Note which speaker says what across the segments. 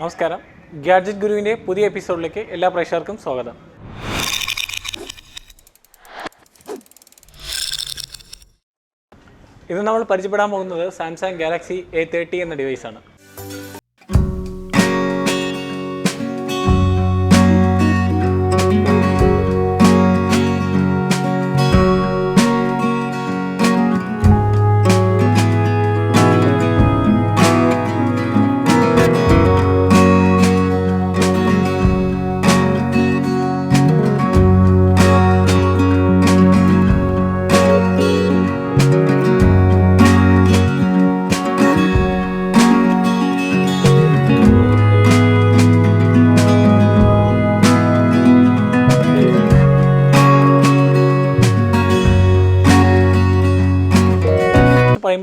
Speaker 1: നമസ്കാരം. ഗാഡ്ജറ്റ് ഗുരുവിന്റെ പുതിയ എപ്പിസോഡിലേക്ക് എല്ലാ പ്രേക്ഷകർക്കും സ്വാഗതം. ഇന്ന് നമ്മൾ പരിചയപ്പെടാൻ പോകുന്നത് സാംസങ് ഗാലക്സി എ തേർട്ടി എന്ന ഡിവൈസാണ്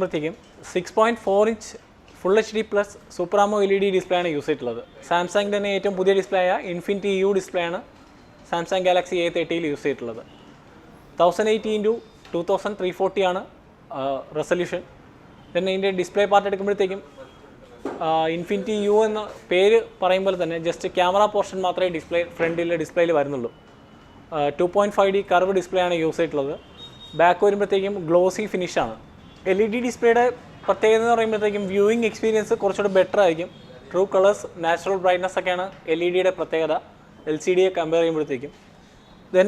Speaker 1: പറയുമ്പോഴത്തേക്കും six point four inch full H D plus super AMOLED display ആണ് യൂസ് ചെയ്തിട്ടുള്ളത്. സാംസങ് തന്നെ ഏറ്റവും പുതിയ ഡിസ്പ്ലേ ആയ ഇൻഫിനിറ്റി യു ഡിസ്പ്ലേ ആണ് സാംസങ് ഗാലക്സി എ തേർട്ടിയിൽ യൂസ് ചെയ്തിട്ടുള്ളത്. Thousand eighty into two thousand three forty ആണ് റെസൊല്യൂഷൻ ദെൻ ഇതിന്റെ ഡിസ്പ്ലേ പാർട്ട് എടുക്കുമ്പോഴത്തേക്കും ഇൻഫിനിറ്റി യു എന്ന പേര് പറയുമ്പോൾ തന്നെ ജസ്റ്റ് ക്യാമറ പോർഷൻ മാത്രമേ ഡിസ്പ്ലേ ഫ്രണ്ടിലെ ഡിസ്പ്ലേയിൽ വരുന്നുള്ളൂ. Two point five D curve display ആണ് യൂസ് ചെയ്തിട്ടുള്ളത്. ബാക്ക് വരുമ്പോഴത്തേക്കും ഗ്ലോസി ഫിനിഷാണ് എൽ ഇ ഡി ഡിസ്പ്ലേയുടെ പ്രത്യേകത എന്ന് പറയുമ്പോഴത്തേക്കും വ്യൂയിങ് എക്സ്പീരിയൻസ് കുറച്ചുകൂടി ബെറ്റർ ആയിരിക്കും. ട്രൂ കളേഴ്സ് നാച്ചുറൽ ബ്രൈറ്റ്നസ് ഒക്കെയാണ് എൽ ഇ ഡിയുടെ പ്രത്യേകത. എൽ സി ഡിയെ കമ്പയർ ചെയ്യുമ്പോഴത്തേക്കും. ദെൻ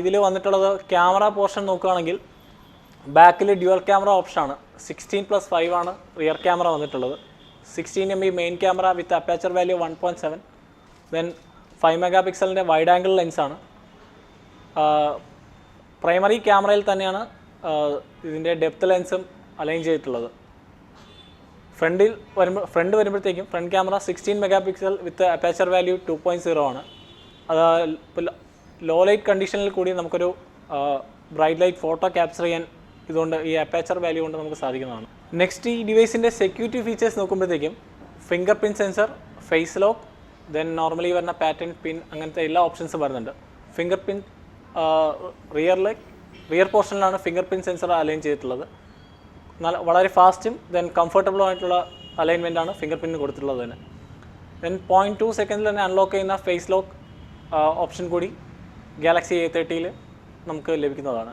Speaker 1: ഇതിൽ വന്നിട്ടുള്ളത് ക്യാമറ പോർഷൻ നോക്കുകയാണെങ്കിൽ ബാക്കിൽ ഡ്യുവൽ ക്യാമറ ഓപ്ഷനാണ് സിക്സ്റ്റീൻ പ്ലസ് ഫൈവ് ആണ് റിയർ ക്യാമറ വന്നിട്ടുള്ളത്. Sixteen M B main camera with aperture value one point seven then five mega പിക്സലിന്റെ wide angle ലെൻസാണ് പ്രൈമറി ക്യാമറയിൽ തന്നെയാണ് ഇതിന്റെ ഡെപ്ത് ലെൻസും അലൈൻ ചെയ്തിട്ടുള്ളത്. ഫ്രണ്ടിൽ വരുമ്പോൾ ഫ്രണ്ട് വരുമ്പോഴത്തേക്കും front camera sixteen mega pixel with aperture value two point zero ആണ്. അത് ലോ ലൈറ്റ് കണ്ടീഷനിൽ കൂടി നമുക്കൊരു ബ്രൈറ്റ് ലൈറ്റ് ഫോട്ടോ ക്യാപ്ചർ ചെയ്യാൻ ഇതുകൊണ്ട് ഈ അപ്പാച്ചർ വാല്യൂ കൊണ്ട് നമുക്ക് സാധിക്കുന്നതാണ്. നെക്സ്റ്റ് ഈ ഡിവൈസിന്റെ സെക്യൂരിറ്റി ഫീച്ചേഴ്സ് നോക്കുമ്പോഴത്തേക്കും fingerprint sensor face lock then normally വരുന്ന പാറ്റേൺ പിൻ അങ്ങനത്തെ എല്ലാ ഓപ്ഷൻസും വരുന്നുണ്ട്. Fingerprint rear like rear പോർഷനിലാണ് ഫിംഗർ പ്രിന്റ് സെൻസർ അലൈൻ ചെയ്തിട്ടുള്ളത്. വളരെ ഫാസ്റ്റും ദെൻ കംഫർട്ടബിളും ആയിട്ടുള്ള അലൈൻമെന്റ് ആണ് ഫിംഗർ പ്രിന്റിന് കൊടുത്തിട്ടുള്ളത് തന്നെ. ദെൻ പോയിന്റ് ടു സെക്കൻഡിൽ തന്നെ അൺലോക്ക് ചെയ്യുന്ന ഫേസ് ലോക്ക് ഓപ്ഷൻ കൂടി ഗാലക്സി എ തേർട്ടിയിൽ നമുക്ക് ലഭിക്കുന്നതാണ്.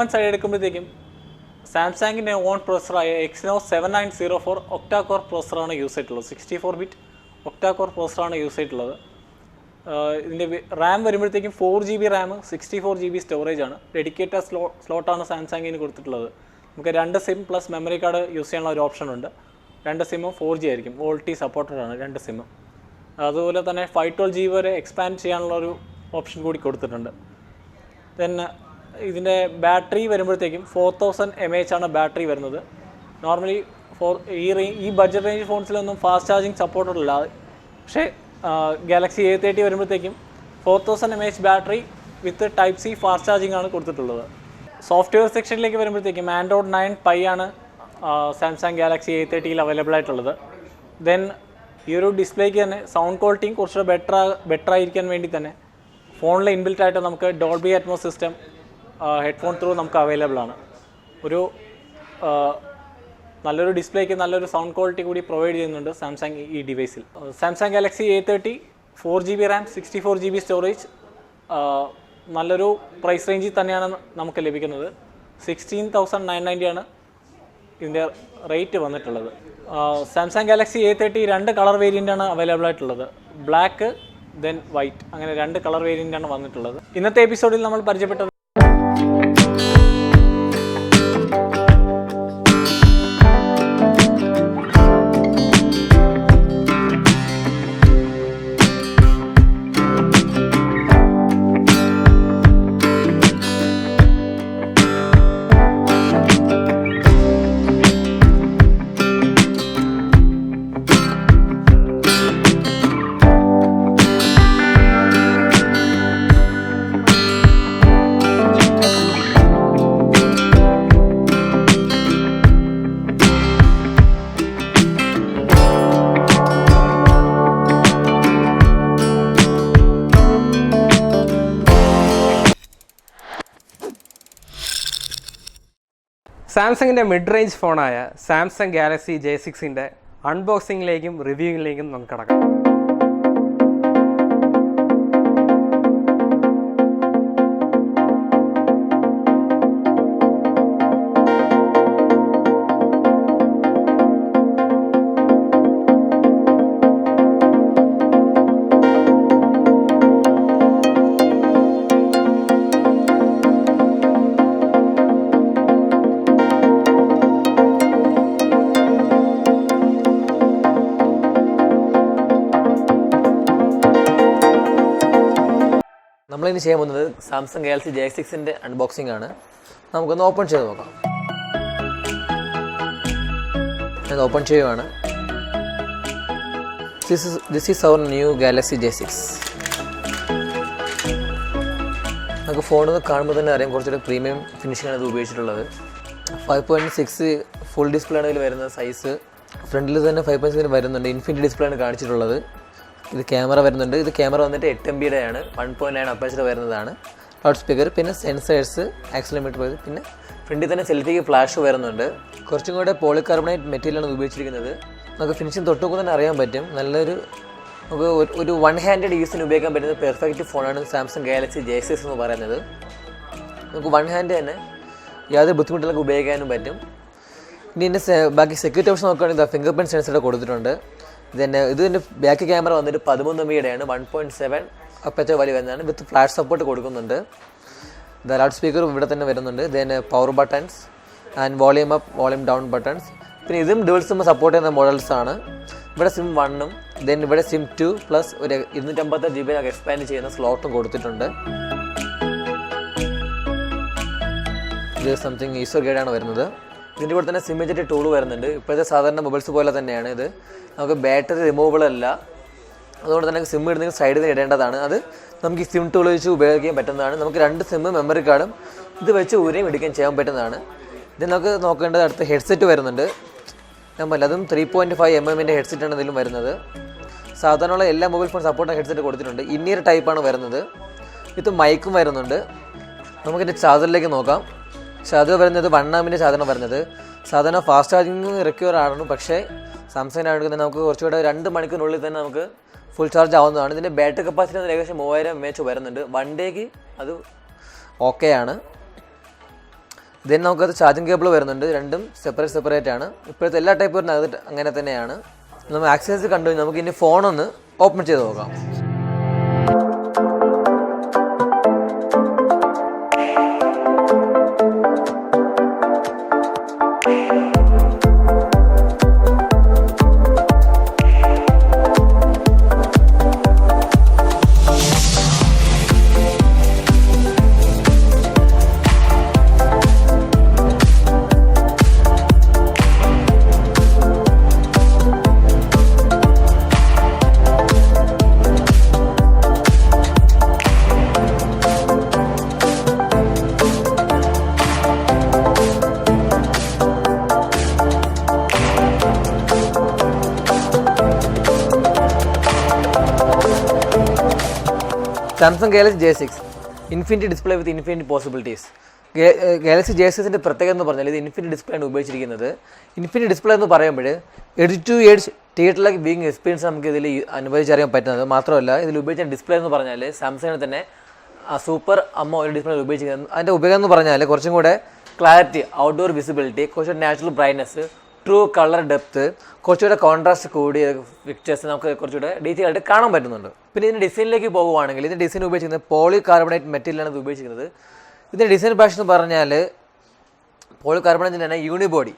Speaker 1: ഇതിന്റെ സൈഡ് എടുക്കുമ്പോഴത്തേക്കും സാംസങ്ങിന്റെ own പ്രോസറായ Exynos seven nine zero four octa core പ്രോസറാണ് use ചെയ്തിട്ടുള്ളത് sixty four bit octa core പ്രോസറാണ് use ചെയ്തിട്ടുള്ളത് ഇതിന്റെ റാം വരുമ്പോഴത്തേക്കും four G B RAM sixty four G B storage ആണ് ഡെഡിക്കേറ്റഡ് സ്ലോ സ്ലോട്ടാണ് സാംസങ്ങിന് കൊടുത്തിട്ടുള്ളത്. നമുക്ക് രണ്ട് SIM plus memory card use ചെയ്യാനുള്ള ഒരു ഓപ്ഷൻ ഉണ്ട്. രണ്ട് സിമ്മും ഫോർ ജി ആയിരിക്കും. വോൾട്ടി സപ്പോർട്ടഡ് ആണ് രണ്ട് സിമ്മും അതുപോലെ തന്നെ ഫൈവ് ട്വൽവ് ജി വരെ എക്സ്പാൻഡ് ചെയ്യാനുള്ള ഒരു ഓപ്ഷൻ കൂടി കൊടുത്തിട്ടുണ്ട്. ദെൻ ഇതിന്റെ ബാറ്ററി വരുമ്പോഴത്തേക്കും ഫോർ തൗസൻഡ് എം എച്ച് ആണ് ബാറ്ററി വരുന്നത്. നോർമലി ഫോർ ഈ റേ ഈ ബഡ്ജറ്റ് റേഞ്ച് ഫോൺസിലൊന്നും ഫാസ്റ്റ് ചാർജിങ് സപ്പോർട്ടഡ് അല്ല പക്ഷേ ഗാലക്സി എ തേർട്ടി വരുമ്പോഴത്തേക്കും four thousand M H battery with type C fast charging ആണ് കൊടുത്തിട്ടുള്ളത്. സോഫ്റ്റ്വെയർ സെക്ഷനിലേക്ക് വരുമ്പോഴത്തേക്കും ആൻഡ്രോയിഡ് നയൻ പൈ ആണ് സാംസങ് ഗാലക്സി എ തേർട്ടിയിൽ അവൈലബിൾ ആയിട്ടുള്ളത്. ദെൻ ഈ ഒരു ഡിസ്പ്ലേക്ക് തന്നെ സൗണ്ട് ക്വാളിറ്റിയും കുറച്ചുകൂടെ ബെറ്റർ ബെറ്റർ ആയിരിക്കാൻ വേണ്ടി തന്നെ ഫോണിൽ ഇൻബിൽറ്റ് ആയിട്ട് നമുക്ക് Dolby Atmos system headphone through നമുക്ക് അവൈലബിൾ ആണ്. ഒരു നല്ലൊരു ഡിസ്പ്ലേക്ക് നല്ലൊരു സൗണ്ട് ക്വാളിറ്റി കൂടി പ്രൊവൈഡ് ചെയ്യുന്നുണ്ട് സാംസങ് ഈ ഡിവൈസിൽ Samsung Galaxy A thirty four G B RAM sixty four G B storage നല്ലൊരു പ്രൈസ് റേഞ്ചിൽ തന്നെയാണ് നമുക്ക് ലഭിക്കുന്നത്. സിക്സ്റ്റീൻ തൗസൻഡ് നയൻ നയന്റി ആണ് ഇതിന്റെ റേറ്റ് വന്നിട്ടുള്ളത്. സാംസങ് ഗാലക്സി എ തേർട്ടി രണ്ട് കളർ വേരിയന്റ് ആണ് അവൈലബിൾ ആയിട്ടുള്ളത്. ബ്ലാക്ക് ദെൻ വൈറ്റ് അങ്ങനെ രണ്ട് കളർ വേരിയന്റ് ആണ് വന്നിട്ടുള്ളത്. ഇന്നത്തെ എപ്പിസോഡിൽ നമ്മൾ പരിചയപ്പെട്ടത്
Speaker 2: സാംസങ്ങിന്റെ മിഡ് റേഞ്ച് ഫോണായ സാംസങ് ഗാലക്സി ജെ സിക്സിന്റെ അൺബോക്സിങ്ങിലേക്കും റിവ്യൂവിലേക്കും നമുക്ക് കടക്കാം.
Speaker 3: നമ്മളിനി ചെയ്യാൻ പോകുന്നത് സാംസങ് ഗാലക്സി ജെ സിക്സിന്റെ അൺബോക്സിംഗ് ആണ്. നമുക്കൊന്ന് ഓപ്പൺ ചെയ്ത് നോക്കാം. ഞാൻ ഓപ്പൺ ചെയ്യുവാണ്. This is our new Galaxy J six നമുക്ക് ഫോണിൽ നിന്ന് കാണുമ്പോൾ തന്നെ അറിയാം കുറച്ചുകൂടെ പ്രീമിയം ഫിനിഷിംഗാണ് ഇത് ഉപയോഗിച്ചിട്ടുള്ളത്. Five point six full display ആണെങ്കിൽ വരുന്ന സൈസ് ഫ്രണ്ടിൽ തന്നെ ഫൈവ് പോയിന്റ് സിക്സ് വരുന്നുണ്ട്. ഇൻഫിനിറ്റ് ഡിസ്പ്ലേ ആണ് കാണിച്ചിട്ടുള്ളത്. ഇത് ക്യാമറ വരുന്നുണ്ട്. ഇത് ക്യാമറ വന്നിട്ട് എട്ട് എം ബിയുടെ ആണ് വൺ പോയിന്റ് നയൻ അപ്പേച്ചർ വരുന്നതാണ്. ലൗഡ് സ്പീക്കർ പിന്നെ സെൻസേഴ്സ് ആക്സിലോമീറ്റർ പോയത്. പിന്നെ ഫ്രണ്ടിൽ തന്നെ സെൽഫിക്ക് ഫ്ലാഷ് വരുന്നുണ്ട്. കുറച്ചും കൂടെ പോളികാർബണേറ്റ് മെറ്റീരിയലാണ് ഉപയോഗിച്ചിരിക്കുന്നത്. നമുക്ക് ഫിനിഷിംഗ് തൊട്ടുമ്പോൾ തന്നെ അറിയാൻ പറ്റും. നല്ലൊരു നമുക്ക് ഒരു- ഒരു വൺ ഹാൻഡഡ് യൂസിന് ഉപയോഗിക്കാൻ പറ്റുന്ന പെർഫെക്റ്റ് ഫോണാണ് സാംസങ് ഗാലക്സി ജെ സിക്സ് എന്ന് പറയുന്നത്. നമുക്ക് വൺ ഹാൻഡ് തന്നെ യാതൊരു ബുദ്ധിമുട്ടിലൊക്കെ ഉപയോഗിക്കാനും പറ്റും. ഇനി ഇതിന്റെ ബാക്കി സെക്യൂരിറ്റി ഓപ്ഷൻ നോക്കുകയാണെങ്കിൽ ഫിംഗർ പ്രിന്റ് സെൻസർ കൊടുത്തിട്ടുണ്ട്. ഇതിന്റെ എന്റെ ബാക്ക് ക്യാമറ വന്നിട്ട് പതിമൂന്ന് മീഡിയാണ് one point seven aperture value വരുന്നതാണ്. വിത്ത് ഫ്ലാഷ് സപ്പോർട്ട് കൊടുക്കുന്നുണ്ട്. ദ ലൗഡ് സ്പീക്കർ ഇവിടെ തന്നെ വരുന്നുണ്ട്. Then power buttons and volume up volume down buttons പിന്നെ ഇതും ഡുവൽ സിം സപ്പോർട്ട് ചെയ്യുന്ന മോഡൽസ് ആണ്. ഇവിടെ സിം വണ്ണും ദെൻ ഇവിടെ സിം ടു പ്ലസ് ഒരു ഇരുന്നൂറ്റമ്പത്തി ജി ബി എക്സ്പാൻഡ് ചെയ്യുന്ന സ്ലോട്ടും കൊടുത്തിട്ടുണ്ട്. ഇത് സംതിങ് ഈസോ ഗൈഡാണ് വരുന്നത്. ഇതിന്റെ കൂടെ തന്നെ സിമ്മേജറ്റ് ടൂൾ വരുന്നുണ്ട്. ഇപ്പോഴത്തെ സാധാരണ മൊബൈൽസ് പോലെ തന്നെയാണ് ഇത്. നമുക്ക് ബാറ്ററി റിമൂവബിൾ അല്ല. അതുകൊണ്ട് തന്നെ സിം ഇടുന്നെങ്കിൽ സൈഡിൽ നിന്ന് ഇടേണ്ടതാണ്. അത് നമുക്ക് ഈ സിം ടൂൾ വെച്ച് ഉപയോഗിക്കാൻ പറ്റുന്നതാണ്. നമുക്ക് രണ്ട് സിം മെമ്മറി കാർഡും ഇത് വെച്ച് ഊരെയും എടുക്കുകയും ചെയ്യാൻ പറ്റുന്നതാണ്. ഇത് നമുക്ക് നോക്കേണ്ടത് അടുത്ത ഹെഡ്സെറ്റ് വരുന്നുണ്ട്. പറഞ്ഞില്ല അതും ത്രീ പോയിന്റ് ഫൈവ് എം എമ്മിന്റെ ഹെഡ്സെറ്റാണ് ഇതിലും വരുന്നത്. സാധാരണ എല്ലാ മൊബൈൽ ഫോൺ സപ്പോർട്ട് ഹെഡ്സെറ്റ് കൊടുത്തിട്ടുണ്ട്. ഇന്നിയർ ടൈപ്പാണ് വരുന്നത്. ഇത് മൈക്കും വരുന്നുണ്ട്. നമുക്കിന്റെ ചാർജറിലേക്ക് നോക്കാം. ചാർജർ വരുന്നത് വൺ ആമിന്റെ സാധനം വരുന്നത് സാധാരണ ഫാസ്റ്റ് ചാർജിങ് റിക്വയർ ആണ് പക്ഷേ സാംസങ്ങിനാണെങ്കിൽ തന്നെ നമുക്ക് കുറച്ചുകൂടെ രണ്ട് മണിക്കൂറിനുള്ളിൽ തന്നെ നമുക്ക് ഫുൾ ചാർജ് ആവുന്നതാണ്. ഇതിന്റെ ബാറ്ററി കപ്പാസിറ്റി ഏകദേശം മൂവായിരം എം എച്ച് വരുന്നുണ്ട് വൺ ഡേക്ക് അത് ഓക്കെ ആണ്. ദെൻ നമുക്കത് ചാർജിങ് കേബിൾ വരുന്നുണ്ട്. രണ്ടും സെപ്പറേറ്റ് സെപ്പറേറ്റ് ആണ്. ഇപ്പോഴത്തെ എല്ലാ ടൈപ്പ് വരുന്നത് അത് അങ്ങനെ തന്നെയാണ്. നമ്മൾ ആക്സസ് കണ്ടു നമുക്ക് ഇനി ഫോണൊന്ന് ഓപ്പൺ ചെയ്ത് നോക്കാം. Samsung Galaxy J six infinity display with infinity possibilities Galaxy J സിക്സിന്റെ പ്രത്യേകത എന്ന് പറഞ്ഞാൽ ഇത് ഇൻഫിനിറ്റി ഡിസ്പ്ലേ ആണ് ഉപയോഗിച്ചിരിക്കുന്നത്. ഇൻഫിനിറ്റി ഡിസ്പ്ലേ എന്ന് പറയുമ്പോൾ എഡിറ്റ് ടു എഡ്ജ് തിയേറ്ററിലേക്ക് ബീങ് എക്സ്പീരിയൻസ് നമുക്ക് ഇതിൽ അനുഭവിച്ചറിയാൻ പറ്റുന്നത്. മാത്രമല്ല ഇതിൽ ഉപയോഗിച്ച ഡിസ്പ്ലേ എന്ന് പറഞ്ഞാൽ സാംസങ്ങിന് തന്നെ സൂപ്പർ അമ്മ ഒരു ഡിസ്പ്ലേ ഉപയോഗിച്ചിരിക്കുന്നത്. അതിന്റെ ഉപയോഗം എന്ന് പറഞ്ഞാൽ കുറച്ചും കൂടെ ക്ലാരിറ്റി ഔട്ട്ഡോർ വിസിബിലിറ്റി കുറച്ച് natural brightness true colour depth കുറച്ചുകൂടെ കോൺട്രാസ്റ്റ് കൂടിയ പിക്ചേഴ്സ് നമുക്ക് കുറച്ചുകൂടെ ഡീറ്റെയിൽ ആയിട്ട് കാണാൻ പറ്റുന്നുണ്ട്. പിന്നെ ഇതിന്റെ ഡിസൈനിലേക്ക് പോകുവാണെങ്കിൽ ഇതിന്റെ ഡിസൈൻ ഉപയോഗിക്കുന്നത് പോളി കാർബണേറ്റ് മെറ്റീരിയലാണ് ഇത് ഉപയോഗിച്ചിരിക്കുന്നത്. ഇതിന്റെ ഡിസൈൻ ഭാഷ എന്ന് പറഞ്ഞാൽ പോളി കാർബണേറ്റ് തന്നെ യൂണിബോഡി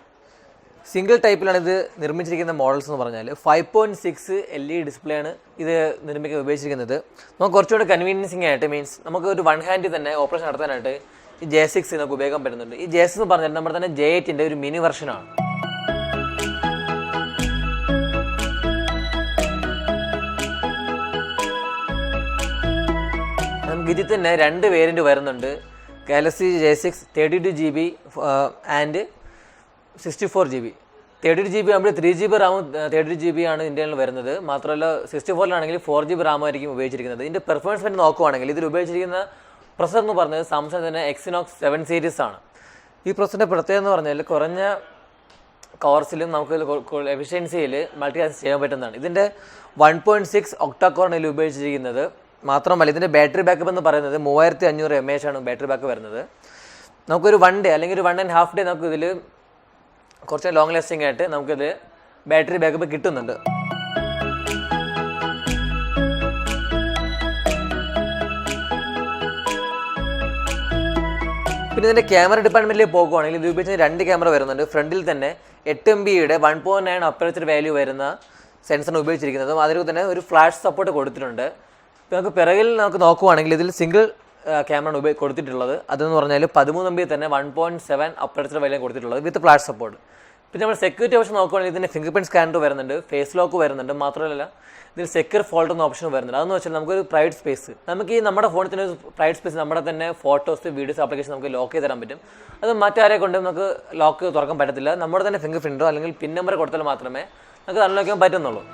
Speaker 3: സിംഗിൾ ടൈപ്പിലാണ് ഇത് നിർമ്മിച്ചിരിക്കുന്ന മോഡൽസ് എന്ന് പറഞ്ഞാൽ five point six L E display ആണ് ഇത് നിർമ്മിക്കാൻ ഉപയോഗിച്ചിരിക്കുന്നത്. നമുക്ക് കുറച്ചുകൂടെ കൺവീനിയൻസിങ് ആയിട്ട് മീൻസ് നമുക്ക് ഒരു വൺ ഹാൻഡിൽ തന്നെ ഓപ്പറേഷൻ നടത്താനായിട്ട് ഈ ജെ സിക്സ് നമുക്ക് ഉപയോഗിക്കാൻ പറ്റുന്നുണ്ട്. ഈ ജെ സിക്സ് എന്ന് പറഞ്ഞാൽ നമ്മുടെ തന്നെ ജെ എയ്റ്റിന്റെ ഒരു മിനി വെർഷനാണ് ഇതിൽ തന്നെ രണ്ട് വേരിയന്റ് വരുന്നുണ്ട്. Galaxy J six thirty two G B and sixty four G B thirty two G B ആകുമ്പോൾ ത്രീ ജി ബി റാമും തേർട്ടി ടു ജി ബി ആണ് ഇന്ത്യയിൽ വരുന്നത്. മാത്രമല്ല സിക്സ്റ്റി ഫോറിലാണെങ്കിൽ ഫോർ ജി ബി റാമായിരിക്കും ഉപയോഗിച്ചിരിക്കുന്നത്. ഇതിന്റെ പെർഫോമൻസ് പറ്റി നോക്കുവാണെങ്കിൽ ഇതിൽ ഉപയോഗിച്ചിരിക്കുന്ന പ്രൊസർ എന്ന് പറഞ്ഞത് സാംസങ് തന്നെ എക്സിനോക്സ് സെവൻ സീരീസ് ആണ്. ഈ പ്രൊസറിന്റെ പ്രത്യേകത എന്ന് പറഞ്ഞാൽ കുറഞ്ഞ കോർസിലും നമുക്ക് എഫിഷ്യൻസിയിൽ മൾട്ടി ടാസ്ക് ചെയ്യാൻ പറ്റുന്നതാണ്. ഇതിന്റെ വൺ പോയിന്റ് സിക്സ് ഒക്ടാക്കോറാണ് ഇതിൽ ഉപയോഗിച്ചിരിക്കുന്നത്. മാത്രമല്ല ഇതിന്റെ ബാറ്ററി ബാക്കപ്പ് എന്ന് പറയുന്നത് മൂവായിരത്തി അഞ്ഞൂറ് എം എച്ച് ആണ് ബാറ്ററി ബാക്ക് വരുന്നത്. നമുക്കൊരു വൺ ഡേ അല്ലെങ്കിൽ ഒരു വൺ ആൻഡ് ഹാഫ് ഡേ നമുക്ക് ഇതിൽ കുറച്ച് ലോങ് ലാസ്റ്റിംഗ് ആയിട്ട് നമുക്കിത് ബാറ്ററി ബാക്കപ്പ് കിട്ടുന്നുണ്ട്. പിന്നെ ഇതിന്റെ ക്യാമറ ഡിപ്പാർട്ട്മെന്റിൽ പോകുവാണെങ്കിൽ ഇത് ഉപയോഗിച്ച് രണ്ട് ക്യാമറ വരുന്നുണ്ട്. ഫ്രണ്ടിൽ തന്നെ എട്ട് എം ബിയുടെ one point nine aperture value വരുന്ന സെൻസറിന് ഉപയോഗിച്ചിരിക്കുന്നതും. അതിൽ തന്നെ ഒരു ഫ്ലാഷ് സപ്പോർട്ട് കൊടുത്തിട്ടുണ്ട്. നമുക്ക് പിറകിൽ നമുക്ക് നോക്കുവാണെങ്കിൽ ഇതിൽ സിംഗിൾ ക്യാമറ ഉപയോഗി കൊടുത്തിട്ടുള്ളത്. അതെന്ന് പറഞ്ഞാൽ പതിമൂന്ന് എം ബി തന്നെ വൺ പോയിന്റ് സെവൻ അപ്പറച്ചർ വലിയ കൊടുത്തിട്ടുള്ളത് വിത്ത് ഫ്ലാഷ് സപ്പോർട്ട് പിന്നെ നമ്മൾ സെക്യൂരിറ്റി ഓപ്ഷൻ നോക്കുവാണെങ്കിൽ ഇതിന് ഫിംഗർ പ്രിന്റ് സ്കാനർ വരുന്നുണ്ട് ഫേസ് ലോക്ക് വരുന്നുണ്ട് മാത്രമല്ല ഇതിൽ സെക്യൂർ ഫോൾഡർ എന്ന ഓപ്ഷൻ വരുന്നുണ്ട്. അതെന്ന് വെച്ചാൽ നമുക്കൊരു പ്രൈവറ്റ് സ്പേസ് നമുക്ക് ഈ നമ്മുടെ ഫോണിൽ തന്നെ ഒരു പ്രൈവറ്റ് സ്പേസ് നമ്മുടെ തന്നെ ഫോട്ടോസ് വീഡിയോസ് ആപ്ലിക്കേഷൻ നമുക്ക് ലോക്ക് ചെയ്ത് തരാൻ പറ്റും. അത് മറ്റാരെ കൊണ്ട് നമുക്ക് ലോക്ക് തുറക്കാൻ പറ്റത്തില്ല. നമ്മുടെ തന്നെ ഫിംഗർ പ്രിന്റോ അല്ലെങ്കിൽ പിൻ നമ്പർ കൊടുത്താൽ മാത്രമേ നമുക്ക് അൺലോക്ക് ചെയ്യാൻ പറ്റുന്നുള്ളൂ.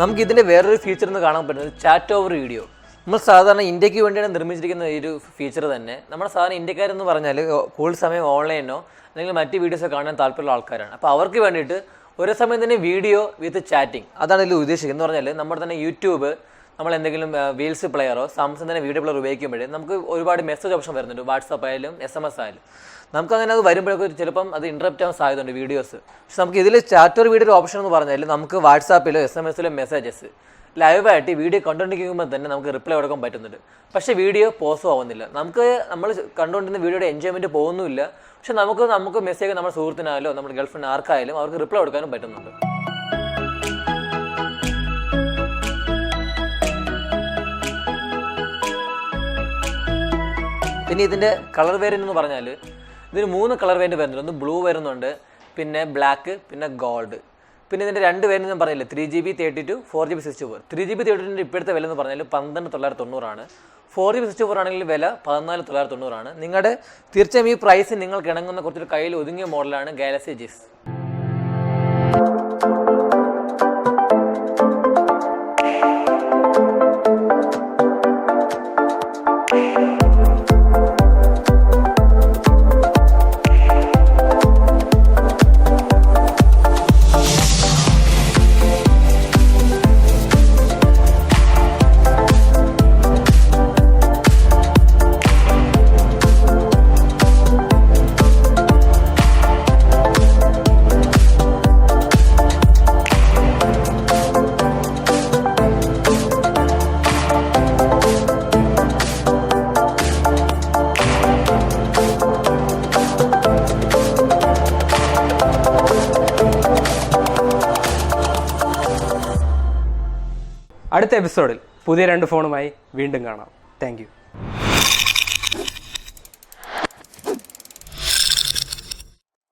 Speaker 3: നമുക്ക് ഇതിന്റെ വേറൊരു ഫീച്ചർ എന്ന് കാണാൻ പറ്റുന്നത് ചാറ്റ് ഓവർ വീഡിയോ നമ്മൾ സാധാരണ ഇന്ത്യയ്ക്ക് വേണ്ടിയാണ് നിർമ്മിച്ചിരിക്കുന്ന ഒരു ഫീച്ചർ തന്നെ. നമ്മുടെ സാധാരണ ഇന്ത്യക്കാരെന്ന് പറഞ്ഞാൽ കൂടുതൽ സമയം ഓൺലൈനോ അല്ലെങ്കിൽ മറ്റ് വീഡിയോസോ കാണാൻ താല്പര്യമുള്ള ആൾക്കാരാണ്. അപ്പോൾ അവർക്ക് വേണ്ടിയിട്ട് ഒരേ സമയം തന്നെ വീഡിയോ വിത്ത് ചാറ്റിംഗ് അതാണ് ഇതിൽ ഉദ്ദേശിക്കുന്നത്. എന്ന് പറഞ്ഞാൽ നമ്മുടെ തന്നെ യൂട്യൂബ് നമ്മൾ എന്തെങ്കിലും വീൽസ് പ്ലെയറോ സാംസങ് തന്നെ വീഡിയോ പ്ലെയർ ഉപയോഗിക്കുമ്പോഴേ നമുക്ക് ഒരുപാട് മെസ്സേജ് ഓപ്ഷൻ വരുന്നുണ്ട്. വാട്സപ്പ് ആയാലും എസ് എം എസ് ആയാലും. നമുക്ക് അങ്ങനെ അത് വരുമ്പോഴൊക്കെ ചിലപ്പം അത് ഇന്ററപ്റ്റ് ആവാൻ സാധ്യതയുണ്ട് വീഡിയോസ് പക്ഷെ നമുക്ക് ഇതിൽ ചാറ്റർ വീഡിയോ ഒരു ഓപ്ഷൻ എന്ന് പറഞ്ഞാൽ നമുക്ക് വാട്സാപ്പിലോ എസ് എം എസിലോ മെസ്സേജസ് ലൈവായിട്ട് വീഡിയോ കണ്ടുകൊണ്ടിരിക്കുമ്പോൾ തന്നെ നമുക്ക് റിപ്ലൈ കൊടുക്കാൻ പറ്റുന്നുണ്ട്. പക്ഷേ വീഡിയോ പോസും ആവുന്നില്ല. നമുക്ക് നമ്മൾ കണ്ടുകൊണ്ടിരുന്ന വീഡിയോയുടെ എൻജോയ്മെന്റ് പോകുന്നുമില്ല. പക്ഷെ നമുക്ക് നമുക്ക് മെസ്സേജ് നമ്മുടെ സുഹൃത്തിനായാലോ നമ്മുടെ ഗേൾഫ്രണ്ട് ആർക്കായാലും അവർക്ക് റിപ്ലൈ കൊടുക്കാനും പറ്റുന്നുണ്ട്. പിന്നെ ഇതിന്റെ കളർ വേരിയന്റ് എന്ന് പറഞ്ഞാൽ ഇതിന് മൂന്ന് കളർ വേണ്ടി വരുന്നുണ്ട്. ഒന്ന് ബ്ലൂ വരുന്നുണ്ട് പിന്നെ ബ്ലാക്ക് പിന്നെ ഗോൾഡ് പിന്നെ ഇതിന്റെ രണ്ട് പേര് ഞാൻ പറഞ്ഞില്ല three G B thirty two four G B sixty four three G B thirty തേർട്ടിന്റെ ഇപ്പോഴത്തെ വില എന്ന് പറഞ്ഞാൽ പന്ത്രണ്ട് തൊള്ളായിരത്തി തൊണ്ണൂറാണ്. Four G B sixty four ആണെങ്കിൽ വില പതിനാല് തൊള്ളായിരത്തി തൊണ്ണൂറാണ്. നിങ്ങളുടെ തീർച്ചയായും ഈ പ്രൈസ് നിങ്ങൾക്ക് ഇണങ്ങുന്ന കുറച്ചൊരു കയ്യിൽ ഒതുങ്ങിയ മോഡലാണ് ഗാലക്സി ജിസ്
Speaker 2: അടുത്ത എപ്പിസോഡിൽ പുതിയ രണ്ട് ഫോണുമായി വീണ്ടും കാണാം. താങ്ക്